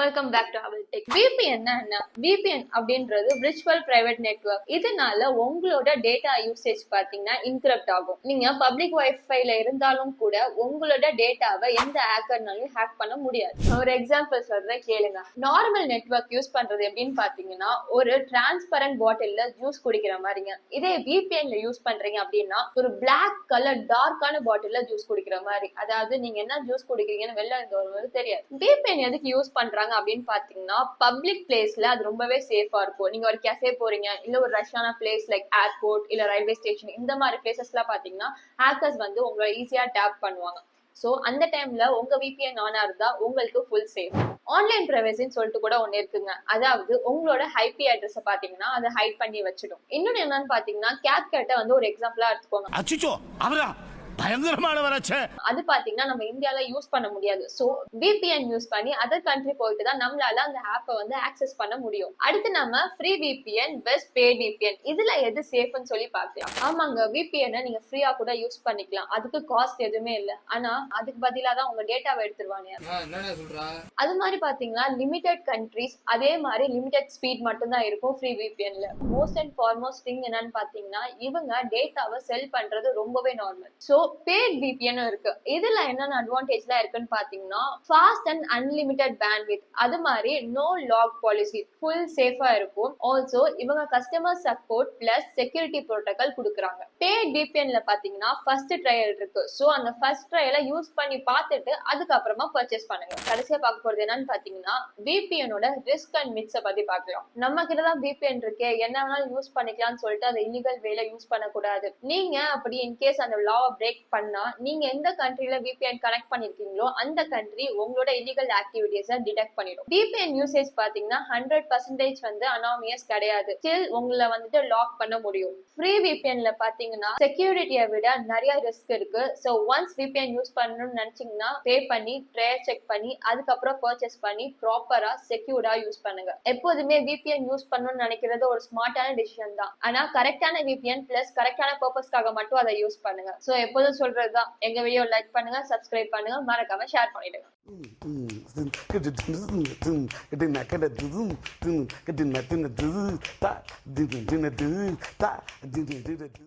Welcome back to அவல் tech VPN என்ன? VPN அப்படின்றது விர்ச்சுவல் பிரைவேட் நெட்வொர்க் இதனால உங்களோட டேட்டா யூசேஜ் பாத்தீங்கன்னா இன்கரப்ட் ஆகும். நீங்க பப்ளிக் வைஃபைல இருந்தாலும் கூட உங்களோட டேட்டாவை எந்த ஹேக்கர்னாலும் ஹேக் பண்ண முடியாது. ஒரு எக்ஸாம்பிள் சொல்றேன் கேளுங்க. நார்மல் நெட்வொர்க் யூஸ் பண்றது எப்படின்னு பாத்தீங்கன்னா ஒரு டிரான்ஸ்பரண்ட் பாட்டில்ல ஜூஸ் குடிக்கிற மாதிரிங்க. இதே விபிஎன்ல யூஸ் பண்றீங்க அப்படின்னா ஒரு பிளாக் கலர் டார்க்கான பாட்டில்ல ஜூஸ் குடிக்கிற மாதிரி. அதாவது நீங்க என்ன ஜூஸ் குடிக்கிறீங்கன்னு வெளில இருந்து தெரியாது. விபிஎன் எதுக்கு யூஸ் பண்றாங்க? அப்படின்னு பாத்தீங்கன்னா பப்ளிக் பிளேஸ்ல அது ரொம்பவே சேஃபா இருக்கும். நீங்க ஒரு கெஃபே போறீங்க இல்ல ஒரு ரஷ்யான பிளேஸ் லைக் ஏர்போர்ட் இல்ல ரயில்வே ஸ்டேஷன் இந்த மாதிரி பிளேசஸ்லாம் பாத்தீங்கன்னா ஹேக்கர்ஸ் வந்து உங்களை ஈஸியா டேப் பண்ணுவாங்க. ஸோ அந்த டைம்ல உங்க விபிஎன் ஆனா இருந்தா உங்களுக்கு ஃபுல் சேஃப் ஆன்லைன் ப்ரைவசின்னு சொல்லிட்டு கூட ஒன்று இருக்குங்க. அதாவது உங்களோட ஹைபி அட்ரஸை பாத்தீங்கன்னா அதை ஹைட் பண்ணி வச்சிடும். இன்னொன்னு என்னன்னு பாத்தீங்கன்னா கேப் கேட்ட வந்து ஒரு எக்ஸாம்பிளா எடுத்துக்கோங்க. அவரா பயங்கரமானவராச்சே அது பாத்தீங்கன்னா நம்ம இந்தியால யூஸ் பண்ண முடியாது. சோ VPN யூஸ் பண்ணி அதர் கண்ட்ரி போயிட்டு தான் நம்மளால அந்த ஆப்பை வந்து ஆக்சஸ் பண்ண முடியும். அடுத்து நம்ம free VPN best paid VPN இதுல எது சேஃப்னு சொல்லி பார்க்கலாம் ஆமாங்க VPN -அ நீங்க ஃப்ரீயா கூட யூஸ் பண்ணிக்கலாம். அதுக்கு காஸ்ட் எதுவுமே இல்ல. ஆனா அதுக்கு பதிலா தான் உங்க டேட்டாவை எடுத்துருவாங்க அது மாதிரி பாத்தீங்கன்னா லிமிடெட் கண்ட்ரிஸ் அதே மாதிரி லிமிடெட் ஸ்பீட் மட்டும் தான் இருக்கும் ஃப்ரீ VPNல மோஸ்ட் அண்ட் ஃபார்மோஸ்ட் திங் என்னன்னு பாத்தீங்கன்னா இவங்க டேட்டாவை செல் பண்றது ரொம்பவே நார்மல் சோ பேட் விபிஎன் இருக்கு. இதுல என்னென்ன அட்வான்டேஜ்லாம் இருக்குன்னு பாத்தீங்கன்னா ஃபாஸ்ட் அண்ட் அன்லிமிட்டட் பேண்ட்வித் அது மாதிரி நோ லாக் பாலிசி ஃபுல் சேஃபா இருக்கும். ஆல்சோ இவங்க customer support plus security protocol கொடுக்குறாங்க. பேட் விபிஎன்ல பாத்தீங்கன்னா ஃபர்ஸ்ட் ட்ரையல் இருக்கு. ஸோ அந்த ஃபர்ஸ்ட் ட்ரையலை யூஸ் பண்ணி பார்த்துட்டு அதுக்கப்புறமா பர்ச்சேஸ் பண்ணுங்க. கடைசியா பார்க்க போறது என்னன்னு பாத்தீங்கன்னா விபிஎனோட ரிஸ்க் அண்ட் மிட்ஸை பத்தி பார்க்கலாம் நம்ம கிட்ட தான் விபிஎன் இருக்கே. என்ன வேணாலும் யூஸ் பண்ணிக்கலாம்னு சொல்லிட்டு அதை இல்லீகல் வேல யூஸ் பண்ணக்கூடாது. நீங்க அப்படி இன்கேஸ் அந்த லாவை பிரேக் பண்ணா நீங்க எந்த கண்ட்ரில விபிஎன் கனெக்ட் பண்ணிருக்கீங்களோ அந்த கண்ட்ரி உங்களோட இல்லீகல் ஆக்டிவிட்டிஸை டிடெக்ட் பண்ணிடும். விபிஎன் யூசேஜ் பாத்தீங்கன்னா ஹண்ட்ரட் பர்சன்டேஜ் வந்து அனாமியஸ் கிடையாது. ஸ்டில் உங்களை வந்துட்டு லாக் பண்ண முடியும். ஃப்ரீ விபிஎன்ல பாத்தீங்கன்னா செக்யூரிட்டியை விட நிறைய ரிஸ்க் இருக்கு. ஸோ ஒன்ஸ் விபிஎன் யூஸ் பண்ணணும்னு நினைச்சீங்கன்னா பே பண்ணி ட்ரேயர் செக் பண்ணி அதுக்கப்புறம் பர்ச்சேஸ் பண்ணி ப்ராப்பரா செக்யூர்டா யூஸ் பண்ணுங்க. எப்போதுமே விபிஎன் யூஸ் பண்ணணும்னு நினைக்கிறது ஒரு ஸ்மார்ட்டான டிசிஷன் தான். ஆனா கரெக்டான விபிஎன் பிளஸ் கரெக்டான பர்பஸ்க்காக மட்டும் அதை யூஸ் பண்ணுங்க. ஸோ எப்போதும் சொல்றதுதான். எங்க வீடியோ லைக் பண்ணுங்க சப்ஸ்கிரைப் பண்ணுங்க மறக்காம ஷேர் பண்ணிடுங்க. Kedina,